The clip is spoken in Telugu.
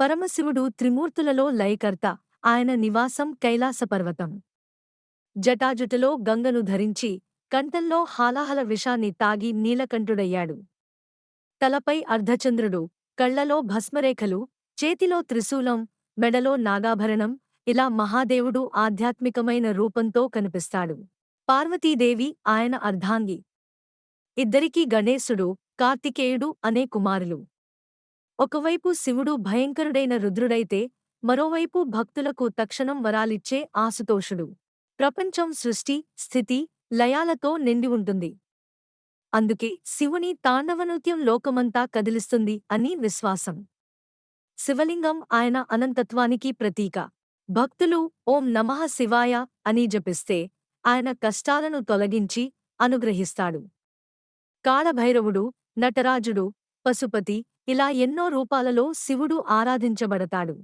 పరమశివుడు త్రిమూర్తులలో లయకర్త. ఆయన నివాసం కైలాసపర్వతం జటాజుటలో గంగను ధరించి కంఠంలో హాలాహల విషాన్ని తాగి నీలకంఠుడయ్యాడు. తలపై అర్ధచంద్రుడు కళ్ళలో భస్మరేఖలు చేతిలో త్రిశూలం మెడలో నాగాభరణం ఇలా మహాదేవుడు ఆధ్యాత్మికమైన రూపంతో కనిపిస్తాడు. పార్వతీదేవి ఆయన అర్ధాంగి. ఇద్దరికీ గణేశుడు కార్తికేయుడు అనే కుమారులు. ఒకవైపు శివుడు భయంకరుడైన రుద్రుడైతే మరోవైపు భక్తులకు తక్షణం వరాలిచ్చే ఆసుతోషుడు ప్రపంచం సృష్టి స్థితి లయాలతో నిండి ఉంటుంది. అందుకే శివుని తాండవనృత్యం లోకమంతా కదిలిస్తుంది అని విశ్వాసం. శివలింగం ఆయన అనంతత్వానికి ప్రతీక. భక్తులు ఓం నమః శివాయ అని జపిస్తే ఆయన కష్టాలను తొలగించి అనుగ్రహిస్తాడు. కాళభైరవుడు నటరాజుడు పశుపతి ఇలా ఎన్నో రూపాలలో శివుడు ఆరాధించబడతాడు.